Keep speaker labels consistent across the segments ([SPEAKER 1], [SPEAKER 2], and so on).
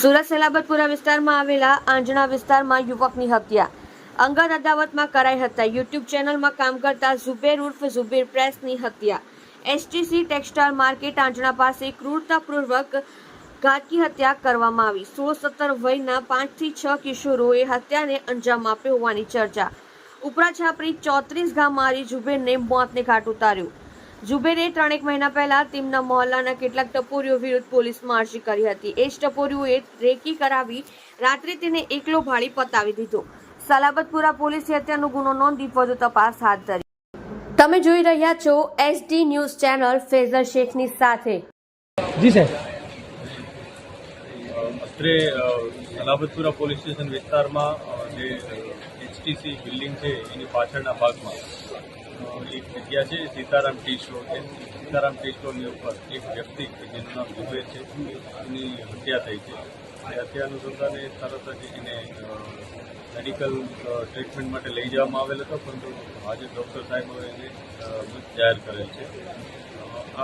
[SPEAKER 1] સુરત સલાબતપુરા વિસ્તારમાં આવેલા આંજણા વિસ્તારમાં યુવકની હત્યા. અંગત અદાવતમાં કરાઈ હતા યુટ્યુબ ચેનલમાં કામ કરતા ઝુબેર ઉર્ફ ઝુબેર પ્રેસની હત્યા. એસટીસી ટેક્સટાઇલ માર્કેટ આંજણા પાસે ક્રૂરતાપૂર્વક ઘાતકી હત્યા કરવામાં આવી. સોળ સત્તર વયના પાંચથી છ કિશોરોએ હત્યાને અંજામ આપ્યો હોવાની ચર્ચા. ઉપરા છાપરી ચોત્રીસ ગામ મારી ઝુબેરને મોતને ઘાટ ઉતાર્યું. ઝુબેરે ત્રણેક મહિના પહેલા તેમના મહોલ્લાના કેટલાક ટપોરીઓ વિરુદ્ધ પોલીસમાં અરજી કરી હતી. એ જ ટપોરીઓએ રેકી કરાવી રાત્રે તેને એકલો ભાળી પતાવી દીધો. સલાબતપુરા પોલીસે હત્યાનો ગુનો નોંધી વધુ તપાસ હાથ ધરી. તમે જોઈ રહ્યા છો એસડી ન્યૂઝ ચેનલ ફેઝર શેખની સાથે.
[SPEAKER 2] જી સાહેબ.
[SPEAKER 3] અત્રે સલાબતપુરા પોલીસ સ્ટેશન વિસ્તારમાં જે એચટીસી બિલ્ડિંગ છે એની પાછળના ભાગમાં એક જગ્યા છે, સીતારામ ટી સ્ટોર છે. સીતારામ ટી સ્ટોરની ઉપર એક વ્યક્તિ જેનું નામ ઝુબેર છે, એની હત્યા થઈ છે. એ હત્યા અનુસંધાને તરત જ એને મેડિકલ ટ્રીટમેન્ટ માટે લઈ જવામાં આવેલ હતો, પરંતુ આજે ડૉક્ટર સાહેબોએ એને મૃત જાહેર કરેલ છે.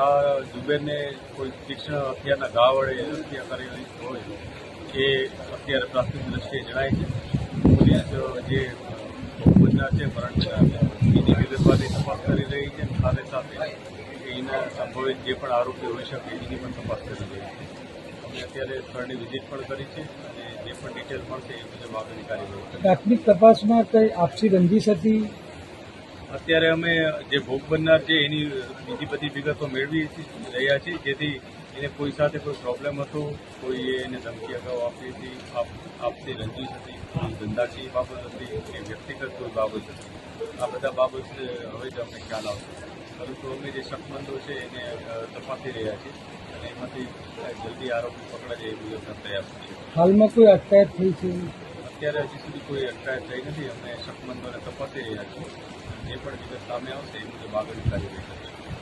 [SPEAKER 3] આ ઝુબેરને કોઈ તીક્ષ્ણ હત્યાના ઘા વડે હત્યા કરેલી હોય એ અત્યારે પ્રાથમિક દ્રષ્ટિએ જણાય છે. પોલીસ જે ભોજના છે મરણના એની વિગતવારની તપાસ કરી રહી છે સાથે સાથે એના સંભવિત જે પણ આરોપી હોઈ શકે એની પણ તપાસ કરી રહી છે. અમે અત્યારે સ્થળની વિઝિટ પણ કરી છે અને જે પણ ડિટેલ મળશે એ મુજબ આગળની કાર્યવાહી
[SPEAKER 2] પ્રાથમિક તપાસમાં કઈ આપસી રંજીશ હતી?
[SPEAKER 3] અત્યારે અમે જે ભોગ બનનાર છે એની બીજી બધી વિગતો મેળવી રહ્યા છીએ જેથી એને કોઈ સાથે કોઈ પ્રોબ્લેમ હતો કોઈ એને ધમકી અગાઉ આપી હતી આપ આપતી રંજીશ હતી. કોઈ બાબત હતી કે વ્યક્તિગત કોઈ બાબત હતી આ બધા બાબત હવે જ અમને ખ્યાલ આવશે. પરંતુ અમે જે શકમંદો છે એને તપાસી રહ્યા છીએ અને એમાંથી જલ્દી આરોપી પકડાય એ મુજબના પ્રયાસ છીએ
[SPEAKER 2] હાલમાં કોઈ અટકાયત થઈ છે?
[SPEAKER 3] અત્યારે હજી સુધી કોઈ અટકાયત થઈ નથી. અમે શકમંદોને તપાસી રહ્યા છીએ. જે પણ વિગત સામે આવશે એ મુજબ આગળની કાર્યવાહી કરીશું.